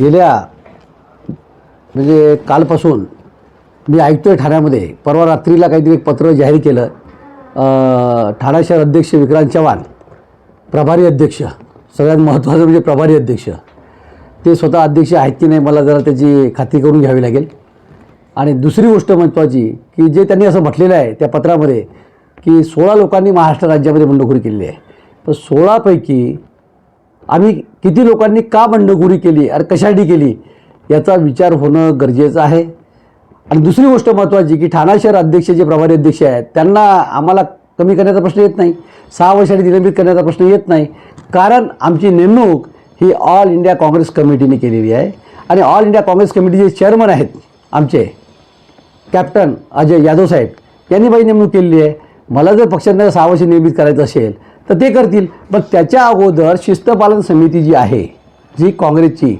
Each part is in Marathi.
गेल्या म्हणजे कालपासून मी ऐकतो आहे ठाण्यामध्ये परवा रात्रीला काहीतरी एक पत्र जाहीर केलं. ठाणा शहर अध्यक्ष विक्रांत चव्हाण प्रभारी अध्यक्ष सगळ्यात महत्त्वाचं म्हणजे प्रभारी अध्यक्ष. ते स्वतः अध्यक्ष आहेत की नाही मला जरा त्याची खात्री करून घ्यावी लागेल. आणि दुसरी गोष्ट महत्त्वाची की जे त्यांनी असं म्हटलेलं आहे त्या पत्रामध्ये की सोळा लोकांनी महाराष्ट्र राज्यामध्ये बंडखोरी केलेली आहे. पण सोळापैकी आम्ही किती लोकांनी का बंडखोरी केली आणि कशासाठी केली याचा विचार होणं गरजेचं आहे. आणि दुसरी गोष्ट महत्त्वाची की ठाणा शहर अध्यक्ष जे प्रभारी अध्यक्ष आहेत त्यांना आम्हाला कमी करण्याचा प्रश्न येत नाही. सहा वर्षांनी निलंबित करण्याचा प्रश्न येत नाही. कारण आमची नेमणूक ही ऑल इंडिया काँग्रेस कमिटीने केलेली आहे. आणि ऑल इंडिया काँग्रेस कमिटीचे चेअरमन आहेत आमचे कॅप्टन अजय यादव साहेब. यांनी बाई नेमणूक केलेली आहे. मला जर पक्षांना सहा वर्ष नियमित करायचं असेल तर ते करतील. पण त्याच्या अगोदर शिस्तपालन समिती जी आहे जी काँग्रेसची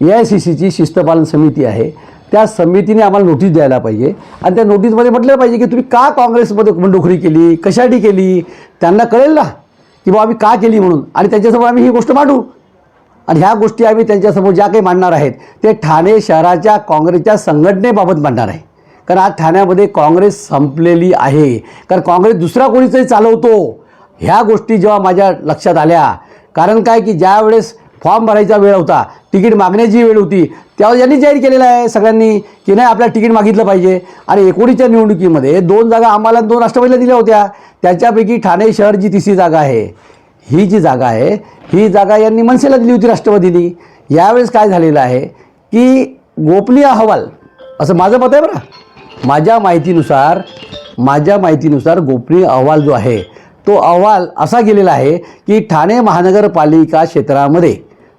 ए आय सी सीची शिस्तपालन समिती आहे त्या समितीने आम्हाला नोटीस द्यायला पाहिजे. आणि त्या नोटीसमध्ये म्हटलं पाहिजे की तुम्ही का काँग्रेसमध्ये बंडखोरी केली कशासाठी केली? त्यांना कळेल ना की बाबा आम्ही का केली म्हणून. आणि त्यांच्यासमोर आम्ही ही गोष्ट मांडू. आणि ह्या गोष्टी आम्ही त्यांच्यासमोर ज्या काही मांडणार आहेत ते ठाणे शहराच्या काँग्रेसच्या संघटनेबाबत मांडणार आहे. कारण आज ठाण्यामध्ये काँग्रेस संपलेली आहे. कारण काँग्रेस दुसरा कोणीतरी चालवतो. ह्या गोष्टी जेव्हा माझ्या लक्षात आल्या कारण काय की ज्या वेळेस फॉर्म भरायचा वेळ होता तिकीट मागण्याची वेळ होती त्यावेळेस यांनी जाहीर केलेलं आहे सगळ्यांनी की नाही आपल्याला तिकीट मागितलं पाहिजे. आणि एकोणीसच्या निवडणुकीमध्ये दोन जागा आम्हाला दोन राष्ट्रपतीला दिल्या होत्या. त्याच्यापैकी ठाणे शहर जी तिसरी जागा आहे ही जी जागा आहे ही जागा यांनी मनसेला दिली होती राष्ट्रवादीनी यावेळेस काय झालेलं आहे की गोपनीय अहवाल असं माझं मत आहे बरं. माझ्या माहितीनुसार माझ्या माहितीनुसार गोपनीय अहवाल जो आहे तो अहवाल असा गेलेला आहे की ठाणे महानगरपालिका क्षेत्रामध्ये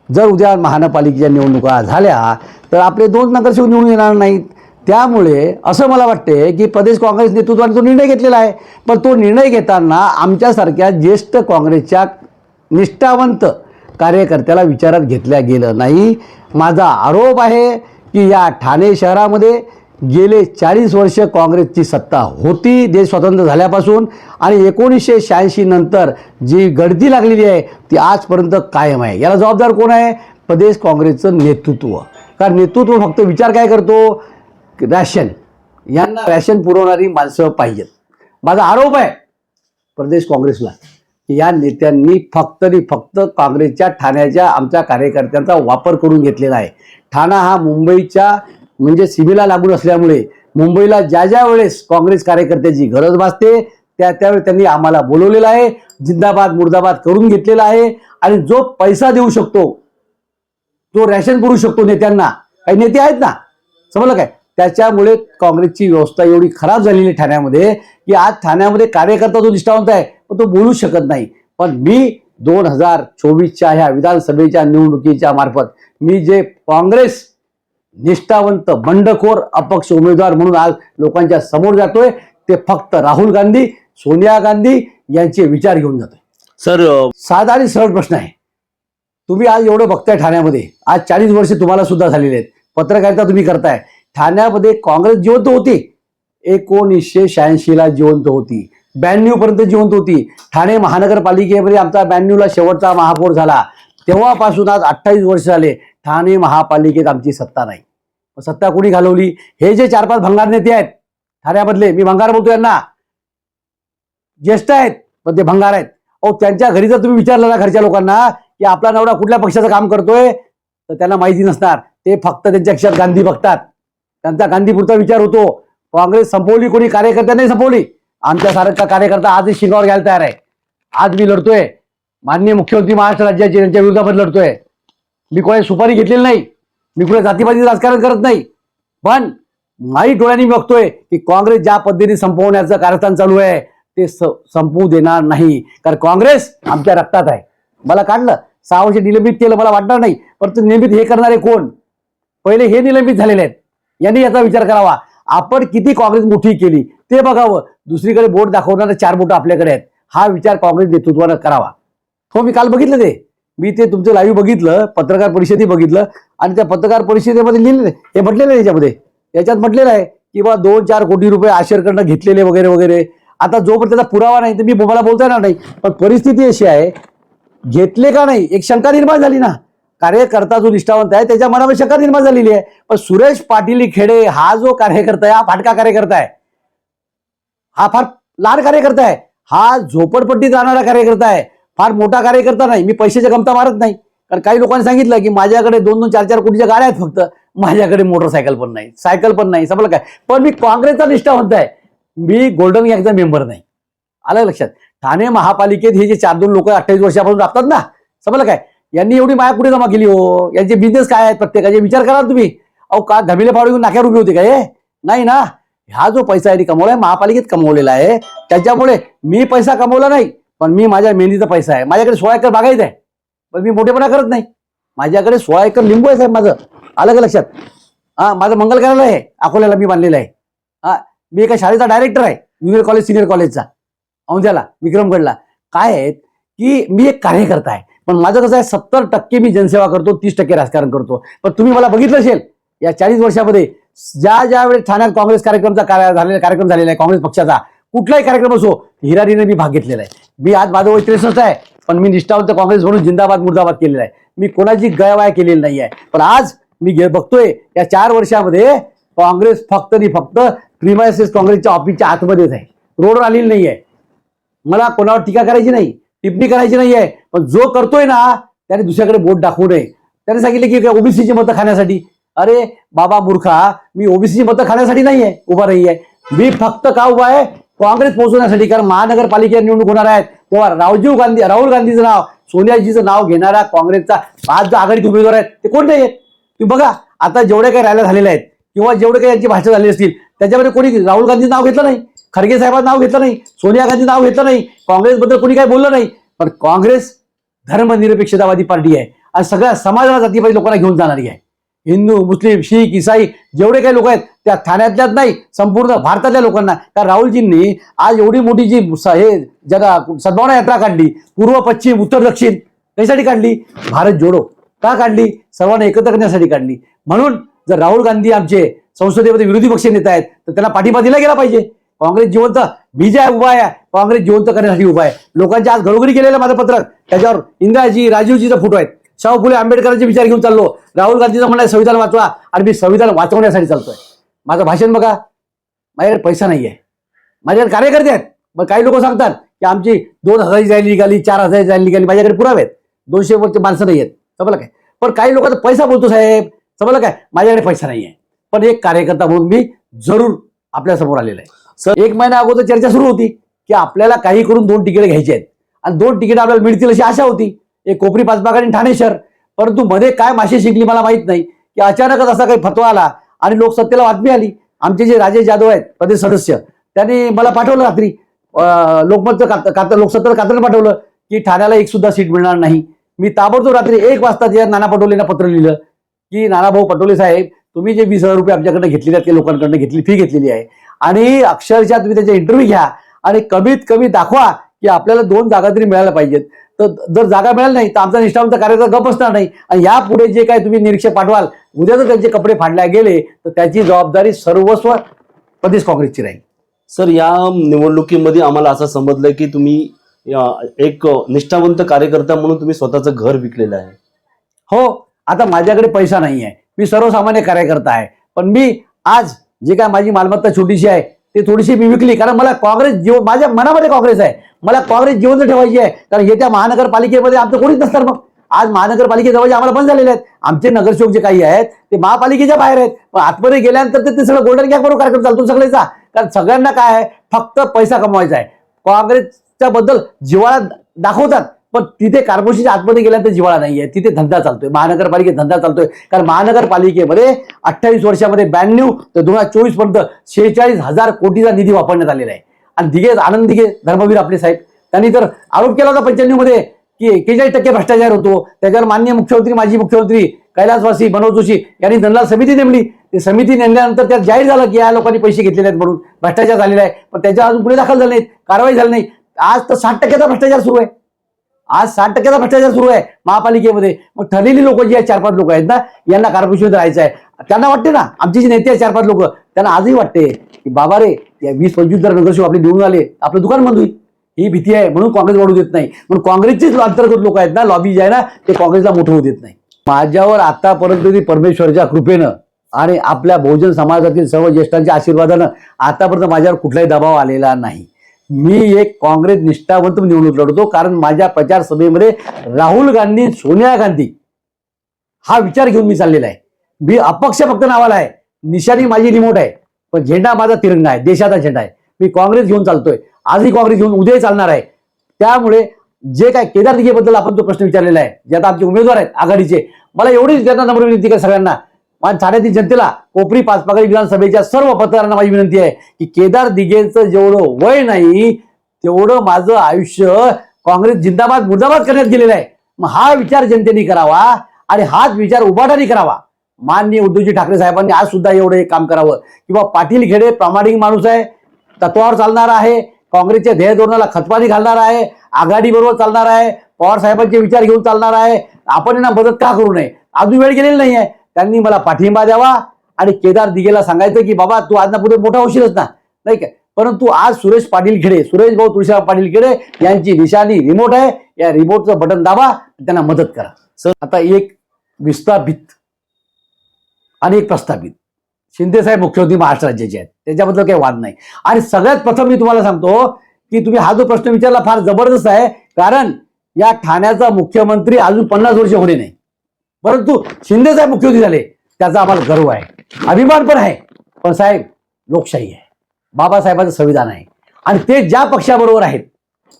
जर उद्या महानगरपालिकेच्या निवडणुका झाल्या तर आपले दोन नगरसेवक निवडून येणार नाहीत. त्यामुळे असं मला वाटते की प्रदेश काँग्रेस नेतृत्वाने तो निर्णय घेतलेला आहे. पण तो निर्णय घेताना आमच्यासारख्या ज्येष्ठ काँग्रेसच्या निष्ठावंत कार्यकर्त्याला विचारात घेतल्या गेलं नाही. माझा आरोप आहे की या ठाणे शहरामध्ये गेले चाळीस वर्ष काँग्रेसची सत्ता होती देश स्वतंत्र झाल्यापासून आणि एकोणीसशे शहाऐंशी नंतर जी गर्दी लागलेली आहे ती आजपर्यंत कायम आहे. याला जबाबदार कोण आहे? प्रदेश काँग्रेसचं नेतृत्व. कारण नेतृत्व फक्त विचार काय करतो? रॅशन. यांना रॅशन पुरवणारी माणसं पाहिजेत. माझा आरोप आहे प्रदेश काँग्रेसला या नेत्यांनी फक्त आणि फक्त काँग्रेसच्या ठाण्याच्या आमच्या कार्यकर्त्यांचा वापर करून घेतलेला आहे. ठाणा हा मुंबईच्या म्हणजे सीमेला लागून असल्यामुळे मुंबईला ज्या ज्या वेळेस काँग्रेस कार्यकर्त्याची गरज भासते त्या त्यावेळी त्यांनी आम्हाला बोलवलेलं आहे जिंदाबाद मुर्दाबाद करून घेतलेला आहे आणि जो पैसा देऊ शकतो जो रॅशन पुरू शकतो नेत्यांना काही नेते आहेत ना? समजलं काय? त्याच्यामुळे काँग्रेसची व्यवस्था एवढी खराब झालेली ठाण्यामध्ये की आज ठाण्यामध्ये कार्यकर्ता जो निष्ठावंत आहे पण तो बोलू शकत नाही. पण मी दोन हजार चोवीसच्या ह्या विधानसभेच्या निवडणुकीच्या मार्फत मी जे काँग्रेस निष्ठावंत बंडखोर अपक्ष उमेदवार म्हणून आज लोकांच्या समोर जातोय. ते फक्त राहुल गांधी सोनिया गांधी यांचे विचार घेऊन जातोय. सर साधा आणि सरळ प्रश्न आहे. तुम्ही आज एवढं बघताय ठाण्यामध्ये. आज चाळीस वर्ष तुम्हाला सुद्धा झालेले आहेत. पत्रकारिता तुम्ही करताय. ठाण्यामध्ये काँग्रेस जिवंत होती. एकोणीसशे शहाऐंशीला जिवंत होती. ब्याण्णव पर्यंत जिवंत होती. ठाणे महानगरपालिकेमध्ये आमचा ब्याण्णवला शेवटचा महापौर झाला. तेव्हापासून आज अठ्ठावीस वर्ष झाले. ठाणे महापालिकेत आमची सत्ता नाही. सत्ता कोणी घालवली? हे जे चार पाच भंगार नेते आहेत ठाण्यामधले मी भंगार बोलतो यांना. ज्येष्ठ आहेत पण ते भंगार आहेत. अहो त्यांच्या घरी जर तुम्ही विचारलं ना घरच्या लोकांना की आपला नवरा कुठल्या पक्षाचं काम करतोय तर त्यांना माहिती नसणार. ते फक्त त्यांच्या क्षात गांधी बघतात. त्यांचा गांधीपुरता विचार होतो. काँग्रेस संपवली कोणी कार्यकर्त्या नाही संपवली. आमच्यासारखा कार्यकर्ता आजही शिंगावर घ्यायला तयार आहे. आज मी लढतोय. माननीय मुख्यमंत्री महाराष्ट्र राज्याचे त्यांच्या विरोधामध्ये लढतोय. मी कोणा सुपारी घेतलेली नाही. मी कुठे जातीपाती राजकारण करत नाही. पण माही डोळ्यांनी मी बघतोय की काँग्रेस ज्या पद्धतीने संपवण्याचं कार्यस्थान चालू आहे ते स- संपवू देणार नाही. कारण काँग्रेस आमच्या रक्तात आहे. मला काढलं सहा वर्ष निलंबित केलं मला वाटणार नाही. परंतु निलंबित हे करणारे कोण? पहिले हे निलंबित झालेले आहेत. यांनी याचा विचार करावा. आपण किती काँग्रेस मोठी केली ते बघावं. दुसरीकडे बोट दाखवणारे चार बोट आपल्याकडे आहेत. हा विचार काँग्रेस नेतृत्वानं करावा. हो मी काल बघितलं ते. मी ते तुमचं लाईव्ह बघितलं पत्रकार परिषदे बघितलं आणि त्या पत्रकार परिषदेमध्ये लिहिलेलं हे म्हटलेलं आहे याच्यामध्ये. याच्यात म्हटलेलं आहे की बा दोन चार कोटी रुपये आशेरकडनं घेतलेले वगैरे वगैरे. आता जोपर्यंत त्याचा पुरावा नाही तर मी मला बोलता येणार नाही. पण परिस्थिती अशी आहे घेतले का नाही एक शंका निर्माण झाली ना. कार्यकर्ता जो निष्ठावंत आहे त्याच्या मनामध्ये शंका निर्माण झालेली आहे. पण सुरेश पाटील खेडे हा जो कार्यकर्ता आहे हा फाटका कार्यकर्ता आहे. हा फार लहान कार्यकर्ता आहे. हा झोपडपट्टीत राहणारा कार्यकर्ता आहे. फार मोठा कार्यकर्ता नाही. मी पैशाच्या कमता मारत नाही. कारण काही लोकांनी सांगितलं की माझ्याकडे दोन दोन चार चार कोटीच्या गाड्या आहेत फक्त. माझ्याकडे मोटरसायकल पण नाही. सायकल पण नाही. समजलं काय? पण मी काँग्रेसचा निष्ठावंत आहे. मी गोल्डन गँगचा मेंबर नाही. आलं लक्षात? ठाणे महापालिकेत हे जे चार दोन लोक अठ्ठावीस वर्षापासून राबतात ना समजलं काय? यांनी एवढी माया कुठे जमा केली हो? यांचे बिझनेस काय आहेत प्रत्येकाचे? विचार करा तुम्ही. अहो का धमिले घेऊन नाक्यावर उभी होते काय नाही ना. हा जो पैसा यांनी कमवलाय महापालिकेत कमवलेला आहे त्याच्यामुळे मी पैसा कमवला नाही. पण मी माझ्या मेहंदीचा पैसा आहे. माझ्याकडे सोळा एकर बागायत आहे. पण मी मोठेपणा करत नाही. माझ्याकडे सोळा एकर लिंबू आहे साहेब माझं. आलं का लक्षात? हा माझं मंगल करायला आहे. अकोल्याला मी बांधलेलं आहे. हा मी एका शाळेचा डायरेक्टर आहे. ज्युनियर कॉलेज सिनियर कॉलेजचा औंध्याला विक्रमगडला. काय आहेत की मी एक कार्यकर्ता आहे. पण माझं कसं आहे सत्तर टक्के मी जनसेवा करतो तीस टक्के राजकारण करतो. पण तुम्ही मला बघितलं असेल या चाळीस वर्षामध्ये ज्या ज्या वेळेस ठाण्यात काँग्रेस कार्यक्रमचा कार्य- झालेला कार्यक्रम झालेला आहे काँग्रेस पक्षाचा कुठलाही कार्यक्रम असो हिरारीने मी भाग घेतलेला आहे. मी आज माझं वय त्रेसष्ट आहे पण मी निष्ठावंत काँग्रेस म्हणून जिंदाबाद मुर्दाबाद केलेला आहे. मी कोणाची गयवाय केलेली नाही आहे. पण आज मी बघतोय या चार वर्षामध्ये काँग्रेस फक्त आणि फक्त प्रिमायसेस काँग्रेसच्या ऑफिसच्या आतमध्येच आहे. रोडवर आलेली नाही आहे. मला कोणावर टीका करायची नाही टिप्पणी करायची नाही आहे पण जो करतोय ना त्याने दुसऱ्याकडे बोट दाखवू नये. त्याने सांगितलं की ओबीसीची मतं खाण्यासाठी? अरे बाबा मूर्खा मी ओबीसीची मतं खाण्यासाठी नाही आहे उभा नाही आहे मी फक्त का उभा आहे? काँग्रेस पोहोचवण्यासाठी कारण महानगरपालिकेत निवडणूक होणार आहेत. तेव्हा राजीव गांधी राहुल गांधीचं नाव सोनियाजीचं नाव घेणारा काँग्रेसचा आज जो आघाडीचे उमेदवार आहेत. ते कोणते आहेत? तुम्ही बघा आता जेवढे काही रॅल्या झालेल्या आहेत किंवा जेवढे काही यांची भाषा झाली असतील त्याच्यामध्ये कोणी राहुल गांधीचं नाव घेतलं नाही खरगे साहेबांचं नाव घेतलं नाही सोनिया गांधी नाव घेतलं नाही काँग्रेसबद्दल कोणी काही बोललं नाही. पण काँग्रेस धर्मनिरपेक्षतावादी पार्टी आहे. आणि सगळ्या समाजाला जातीपाती लोकांना घेऊन जाणारी आहे. हिंदू मुस्लिम शीख इसाई जेवढे काही लोक आहेत त्या ठाण्यातल्याच नाही संपूर्ण भारतातल्या लोकांना. त्या राहुलजींनी आज एवढी मोठी जी स- हे जगा सद्भावना यात्रा काढली पूर्व पश्चिम उत्तर दक्षिण कशासाठी काढली? भारत जोडो. का काढली? सर्वांना एकत्र करण्यासाठी काढली. म्हणून जर राहुल गांधी आमचे संसदेमध्ये विरोधी पक्ष नेता आहेत तर त्यांना पाठिंबा दिला गेला पाहिजे. काँग्रेस जिवंत मी जे उभा आहे. काँग्रेस जिवंत करण्यासाठी उभा आहे. लोकांच्या आज घरोघरी गेलेलं माझं पत्रक त्याच्यावर इंदिराजी राजीवजीचा फोटो आहेत. शाहू फुले आंबेडकरांचे विचार घेऊन चाललो. राहुल गांधीचं म्हणणं संविधान वाचवा आणि मी संविधान वाचवण्यासाठी चालतोय. माझं भाषण बघा. माझ्याकडे पैसा नाही आहे माझ्याकडे कार्यकर्ते आहेत. मग काही लोक सांगतात की आमची दोन हजाराची रॅली निघाली चार हजाराची रॅली निघाली. माझ्याकडे पुरावे आहेत. दोनशे वरचे माणसं नाही आहेत समजलं काय? पण काही लोकांचा पैसा बोलतो साहेब. समजलं काय? माझ्याकडे पैसा नाही आहे पण एक कार्यकर्ता म्हणून मी जरूर आपल्यासमोर आलेला आहे. सर एक महिना अगोदर चर्चा सुरू होती की आपल्याला काही करून दोन तिकीट घ्यायची आहेत. आणि दोन तिकीट आपल्याला मिळतील अशी आशा होती. एक कोपरी पाचबाग आणि ठाणे शहर परंतु मध्ये काय माशी शिकली मला माहीत नाही. की अचानकच असा काही फतवा आला आणि लोकसत्तेला बातमी आली. आमचे जे राजेश जाधव आहेत प्रदेश सदस्य त्यांनी मला पाठवलं रात्री. लोकमतचं कात कात लोकसत्तेचं कात्रण पाठवलं की ठाण्याला एक सुद्धा सीट मिळणार नाही. मी ताबडतोब रात्री एक वाजता त्या नाना पटोलेंना पत्र लिहिलं की नानाभाऊ पटोले साहेब तुम्ही जे वीस हजार रुपये आमच्याकडनं घेतलेले आहेत ते लोकांकडनं घेतली फी घेतलेली आहे. आणि अक्षरशः तुम्ही त्याचे इंटरव्ह्यू घ्या आणि कमीत कमी दाखवा की आपल्याला दोन जागा तरी मिळायला पाहिजेत. तर जर जागा मिळाली नाही तर आमचा निष्ठावंत कार्यकर्ता गप असणार नाही. आणि यापुढे जे काय तुम्ही निरीक्षक पाठवाल उद्या जर त्यांचे कपडे फाडल्या गेले तर त्याची जबाबदारी सर्वस्व प्रदेश काँग्रेसची राहील. सर या निवडणुकीमध्ये आम्हाला असं समजलंय की तुम्ही एक निष्ठावंत कार्यकर्ता म्हणून तुम्ही स्वतःचं घर विकलेलं आहे. हो आता माझ्याकडे पैसा नाही आहे मी सर्वसामान्य कार्यकर्ता आहे. पण मी आज जे काय माझी मालमत्ता छोटीशी आहे ते थोडीशी मी विकली. कारण मला काँग्रेस जीव माझ्या मनामध्ये काँग्रेस आहे. मला काँग्रेस जिवंत ठेवायची आहे. कारण येत्या महानगरपालिकेमध्ये आमचं कोणीच नसणार मग. आज महानगरपालिकेजवळ आम्हाला बंद झालेले आहेत. आमचे नगरसेवक जे काही आहेत ते महापालिकेच्या बाहेर आहेत. पण आतमध्ये गेल्यानंतर ते- सगळं गोल्डन गॅग बरोबर कार्यक्रम चालतो सगळ्याचा. कारण सगळ्यांना काय आहे फक्त पैसा कमवायचा आहे. काँग्रेसच्या बद्दल जिवाळा दाखवतात. पण तिथे कार्पोरेशनच्या आतमध्ये गेल्यानंतर जिवाळा नाहीये. तिथे धंदा चालतोय. महानगरपालिकेत धंदा चालतोय. कारण महानगरपालिकेमध्ये अठ्ठावीस वर्षामध्ये ब्याण्णव तर दोन हजार चोवीसपर्यंत शेहेचाळीस हजार कोटीचा निधी वापरण्यात आलेला आहे. आणि दिघे आनंद दिघे धर्मवीर आपले साहेब त्यांनी तर आरोप केला होता पंच्याण्णवमध्ये की एकेचाळीस टक्के भ्रष्टाचार होतो. त्याच्यावर मान्य मुख्यमंत्री माजी मुख्यमंत्री कैलासवासी मनोज जोशी यांनी दंडाल समिती नेमली. ते समिती नेमल्यानंतर त्यात जाहीर झालं की या लोकांनी पैसे घेतलेले आहेत म्हणून. भ्रष्टाचार झालेला आहे. पण त्याच्या अजून पुढे दाखल झाले नाहीत. कारवाई झाली नाही. आज तर साठ टक्क्याचा भ्रष्टाचार सुरू आहे. आज साठ टक्क्याचा भ्रष्टाचार सुरू आहे महापालिकेमध्ये. मग ठरलेली लोक जी आहेत चार पाच लोक आहेत ना यांना कार्पोरेशनमध्ये राहायचं आहे. त्यांना वाटते ना आमचे जे नेते आहेत चार पाच लोक त्यांना आजही वाटते की बाबा रे या वीस पंचवीस जर नगरसेवक आपले निवडून आले आपलं दुकान बंद होईल. ही भीती आहे म्हणून काँग्रेस वाढू देत नाही. म्हणून काँग्रेसचेच अंतर्गत लोक आहेत ना लॉबी जे आहे ना ते काँग्रेसला मोठं होऊ देत नाही. माझ्यावर आतापर्यंत ती परमेश्वरच्या कृपेनं आणि आपल्या बहुजन समाजातील सर्व ज्येष्ठांच्या आशीर्वादानं आतापर्यंत माझ्यावर कुठलाही दबाव आलेला नाही. मी एक काँग्रेस निष्ठावंत निवडणूक लढतो कारण माझ्या प्रचार सभेमध्ये राहुल गांधी सोनिया गांधी हा विचार घेऊन मी चाललेला आहे. मी अपक्ष फक्त नावाला आहे. निशाणी माझी रिमोट आहे. पण झेंडा माझा तिरंगा आहे. देशाचा झेंडा आहे. मी काँग्रेस घेऊन चालतोय. आजही काँग्रेस घेऊन उद्याही चालणार आहे. त्यामुळे जे काय केदार दिघेबद्दल आपण तो प्रश्न विचारलेला आहे जे आता आमचे उमेदवार आहेत आघाडीचे मला एवढीच त्यांना नम्र विनंती का सगळ्यांना माझ्या ठाण्यातील जनतेला कोपरी पाचपाकडी विधानसभेच्या सर्व पत्रकारांना माझी विनंती आहे की केदार दिघेंचं जेवढं वय नाही तेवढं माझं आयुष्य काँग्रेस जिंदाबाद मुर्दाबाद करण्यात गेलेलं आहे. मग हा विचार जनतेने करावा आणि हाच विचार उभाटाने करावा. माननीय उद्धवजी ठाकरे साहेबांनी आज सुद्धा एवढं एक काम करावं. किंवा पाटील खेडे प्रामाणिक माणूस आहे तत्वावर चालणार आहे काँग्रेसच्या ध्येय धोरणाला खतपाणी घालणार आहे आघाडीबरोबर चालणार आहे पवार साहेबांचे विचार घेऊन चालणार आहे. आपण यांना मदत का करू नये? अजून वेळ गेलेली नाही आहे त्यांनी मला पाठिंबा द्यावा आणि केदार दिघेला सांगायचं की बाबा तू आज ना पुढे मोठा होशीलच ना. नाही काय परंतु आज सुरेश पाटील खेडे सुरेश भाऊ तुळशीराम पाटील खेडे यांची निशाणी रिमोट आहे. या रिमोटचं बटन दाबा त्यांना मदत करा. सर- आता एक विस्थापित आणि एक प्रस्थापित. शिंदेसाहेब मुख्यमंत्री महाराष्ट्र राज्याचे आहेत. त्याच्याबद्दल काही वाद नाही. आणि सगळ्यात प्रथम मी तुम्हाला सांगतो की तुम्ही हा जो प्रश्न विचारला फार जबरदस्त आहे. कारण या ठाण्याचा मुख्यमंत्री अजून पन्नास वर्ष होणे नाही. परंतु शिंदे साहेब मुख्यमंत्री झाले त्याचा आम्हाला गर्व आहे. अभिमान पण आहे पण साहेब लोकशाही आहे. बाबासाहेबांचं संविधान आहे. आणि ते ज्या पक्षाबरोबर आहेत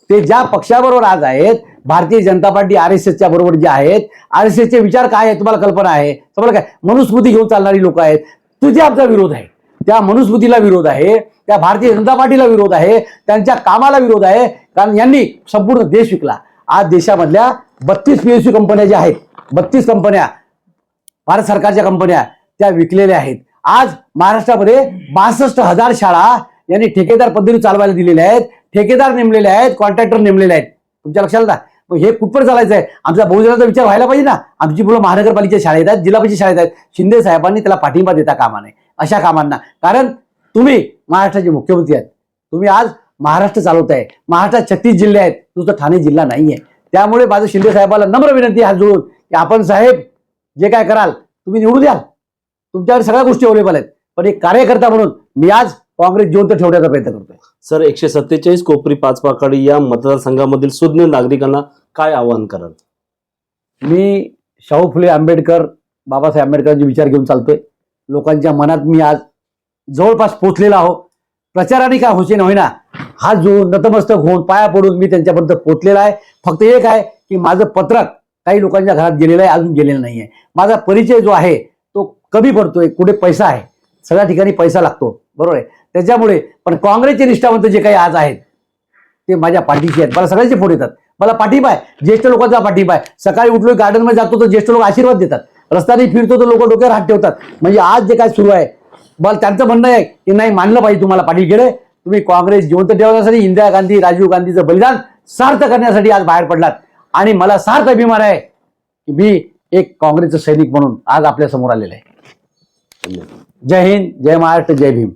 ते ज्या पक्षाबरोबर आज आहेत Bharatiya Janata Party R S एसच्या बरोबर जे आहेत आर एस एसचे विचार काय आहे तुम्हाला कल्पना आहे? तुम्हाला काय मनुस्मृती घेऊन चालणारी लोक आहेत. तुझे आमचा विरोध आहे. त्या मनुस्मृतीला विरोध आहे त्या भारतीय जनता पार्टीला विरोध आहे त्यांच्या कामाला विरोध आहे. कारण यांनी संपूर्ण देश विकला. आज देशामधल्या बत्तीस पीएसयू कंपन्या ज्या आहेत बत्तीस कंपन्या भारत सरकारच्या कंपन्या त्या विकलेल्या आहेत. आज महाराष्ट्रामध्ये बासष्ट हजार शाळा यांनी ठेकेदार पद्धतीने चालवायला दिलेल्या आहेत. ठेकेदार नेमलेले आहेत कॉन्ट्रॅक्टर नेमलेले आहेत. तुमच्या लक्षात आला मग हे कुठपर्यंत चालायचं आहे आमचा बहुजनाचा विचार व्हायला पाहिजे ना. आमची मुलं महानगरपालिकेच्या शाळेत आहेत जिल्हा परिषद शाळेत आहेत. शिंदे साहेबांनी त्याला पाठिंबा देता कामा नये. अशा कामांना. कारण तुम्ही महाराष्ट्राचे मुख्यमंत्री आहेत. तुम्ही आज महाराष्ट्र चालवताय. महाराष्ट्रात छत्तीस जिल्हे आहेत. तुझं ठाणे जिल्हा नाही आहे त्यामुळे माझं शिंदे साहेबाला नम्र विनंती हा हात जोडून. की आपण साहेब जे काय कराल तुम्ही निवडून द्याल. तुमच्याकडे सगळ्या गोष्टी अवेलेबल आहेत. पण एक कार्यकर्ता म्हणून मी आज काँग्रेस जिवंत ठेवण्याचा प्रयत्न करतोय. सर एकशे सत्तेचाळीस कोपरी पाचपाकडी या मतदारसंघामधील सुज्ञ नागरिकांना काय आवाहन कराल? मी शाहू फुले आंबेडकर बाबासाहेब आंबेडकरांचे विचार घेऊन चालतोय. लोकांच्या मनात मी आज जवळपास पोचलेला आहो. प्रचाराने काय होशे होईना हात जोडून नतमस्तक होऊन पाया पडून मी त्यांच्यापर्यंत पोचलेला आहे. फक्त एक आहे की माझं पत्रक काही लोकांच्या घरात गेलेला आहे अजून गेलेलं नाही आहे माझा परिचय जो आहे तो कमी पडतोय कुठे पैसा आहे. सगळ्या ठिकाणी पैसा लागतो. बरोबर आहे? त्याच्यामुळे पण काँग्रेसचे निष्ठावंत जे काही आज आहेत ते माझ्या पाठीशी आहेत. मला सगळ्यांचे फोन येतात. मला पाठिंबा आहे. ज्येष्ठ लोकांचा पाठिंबा आहे. सकाळी उठलो गार्डनमध्ये जातो तर ज्येष्ठ लोक आशीर्वाद देतात. रस्त्याने फिरतो तर लोक डोक्यावर हात ठेवतात. म्हणजे आज जे काय सुरू आहे मला त्यांचं म्हणणं आहे की नाही मानलं पाहिजे तुम्हाला पाटील गेले तुम्ही काँग्रेस जिवंत ठेवण्यासाठी इंदिरा गांधी राजीव गांधीचं बलिदान सार्थ करण्यासाठी आज बाहेर पडलात. आणि मला सार्थ अभिमान आहे की मी एक काँग्रेसचं सैनिक म्हणून आज आपल्यासमोर आलेलं आहे. जय हिंद जय महाराष्ट्र जय भीम.